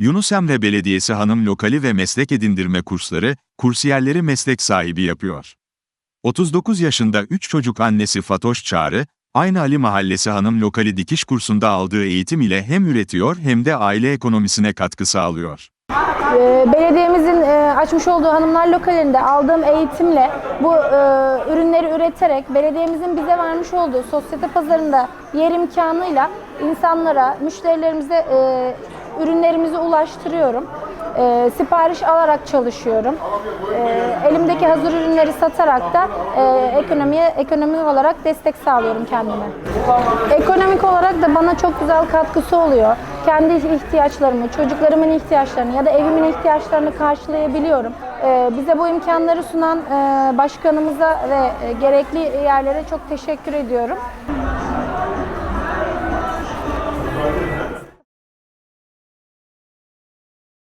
Yunus Emre Belediyesi hanım lokali ve meslek edindirme kursları, kursiyerleri meslek sahibi yapıyor. 39 yaşında 3 çocuk annesi Fatoş Çağrı, aynı Ali Mahallesi hanım lokali dikiş kursunda aldığı eğitim ile hem üretiyor hem de aile ekonomisine katkı sağlıyor. Ee, Belediyemizin e, açmış olduğu hanımlar lokalinde aldığım eğitimle bu e, ürünleri üreterek belediyemizin bize vermiş olduğu sosyete pazarında yer imkanıyla insanlara, müşterilerimize e, ürünlerimizi ulaştırıyorum. Sipariş alarak çalışıyorum. Elimdeki hazır ürünleri satarak da ekonomiye ekonomik olarak destek sağlıyorum kendime. Ekonomik olarak da bana çok güzel katkısı oluyor. Kendi ihtiyaçlarımı, çocuklarımın ihtiyaçlarını ya da evimin ihtiyaçlarını karşılayabiliyorum. E, bize bu imkanları sunan e, başkanımıza ve e, gerekli yerlere çok teşekkür ediyorum.